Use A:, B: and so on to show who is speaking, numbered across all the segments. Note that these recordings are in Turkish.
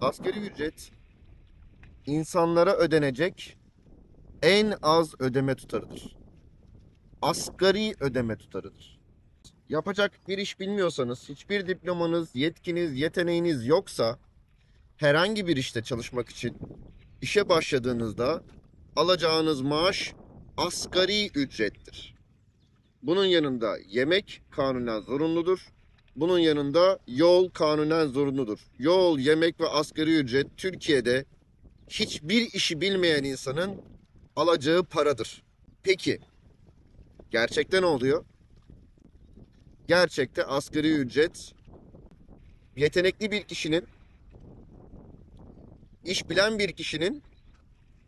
A: asgari ücret insanlara ödenecek en az ödeme tutarıdır. Asgari ödeme tutarıdır. Yapacak bir iş bilmiyorsanız, hiçbir diplomanız, yetkiniz, yeteneğiniz yoksa herhangi bir işte çalışmak için işe başladığınızda alacağınız maaş asgari ücrettir. Bunun yanında yemek kanunen zorunludur. Bunun yanında yol kanunen zorunludur. Yol, yemek ve asgari ücret Türkiye'de hiçbir işi bilmeyen insanın alacağı paradır. Peki gerçekte ne oluyor? Gerçekte asgari ücret yetenekli bir kişinin iş bilen bir kişinin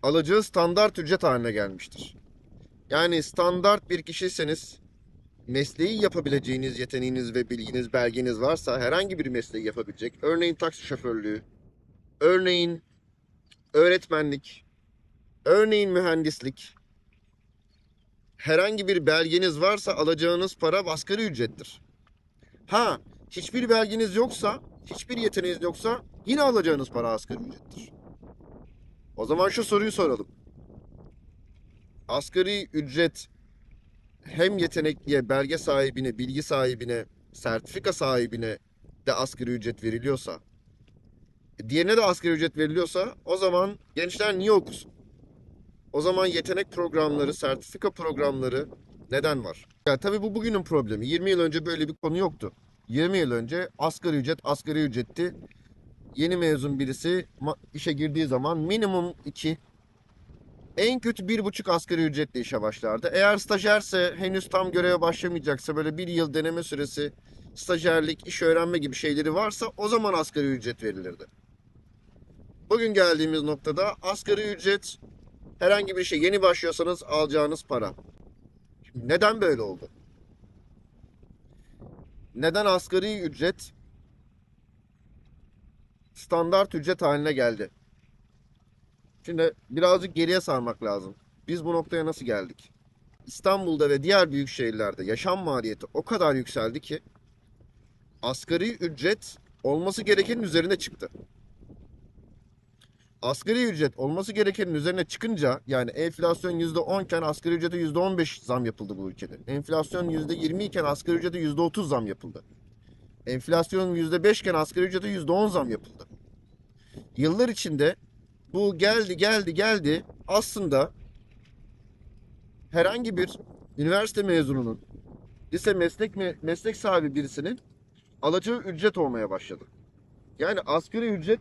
A: alacağı standart ücret haline gelmiştir. Yani standart bir kişiyseniz mesleği yapabileceğiniz yeteneğiniz ve bilginiz, belgeniz varsa herhangi bir mesleği yapabilecek. Örneğin taksi şoförlüğü, örneğin öğretmenlik, örneğin mühendislik. Herhangi bir belgeniz varsa alacağınız para asgari ücrettir. Ha, hiçbir belgeniz yoksa, hiçbir yeteneğiniz yoksa yine alacağınız para asgari ücrettir. O zaman şu soruyu soralım. Asgari ücret hem yetenekliye, belge sahibine, bilgi sahibine, sertifika sahibine de asgari ücret veriliyorsa, diğerine de asgari ücret veriliyorsa o zaman gençler niye okusun? O zaman yetenek programları, sertifika programları neden var? Ya tabii bu bugünün problemi. 20 yıl önce böyle bir konu yoktu. 20 yıl önce asgari ücret asgari ücretti. Yeni mezun birisi işe girdiği zaman minimum 2 en kötü bir buçuk asgari ücretle işe başlardı. Eğer stajyerse henüz tam göreve başlamayacaksa böyle bir yıl deneme süresi, stajyerlik, iş öğrenme gibi şeyleri varsa o zaman asgari ücret verilirdi. Bugün geldiğimiz noktada asgari ücret herhangi bir şey yeni başlıyorsanız alacağınız para. Şimdi neden böyle oldu? Neden asgari ücret standart ücret haline geldi? Şimdi birazcık geriye sarmak lazım. Biz bu noktaya nasıl geldik? İstanbul'da ve diğer büyük şehirlerde yaşam maliyeti o kadar yükseldi ki asgari ücret olması gerekenin üzerine çıktı. Asgari ücret olması gerekenin üzerine çıkınca yani enflasyon %10 iken asgari ücrete %15 zam yapıldı bu ülkede. Enflasyon %20 iken asgari ücrete %30 zam yapıldı. Enflasyon %5 iken asgari ücrete %10 zam yapıldı. Yıllar içinde bu geldi geldi geldi aslında herhangi bir üniversite mezununun lise meslek me- meslek sahibi birisinin alacağı ücret olmaya başladı. Yani asgari ücret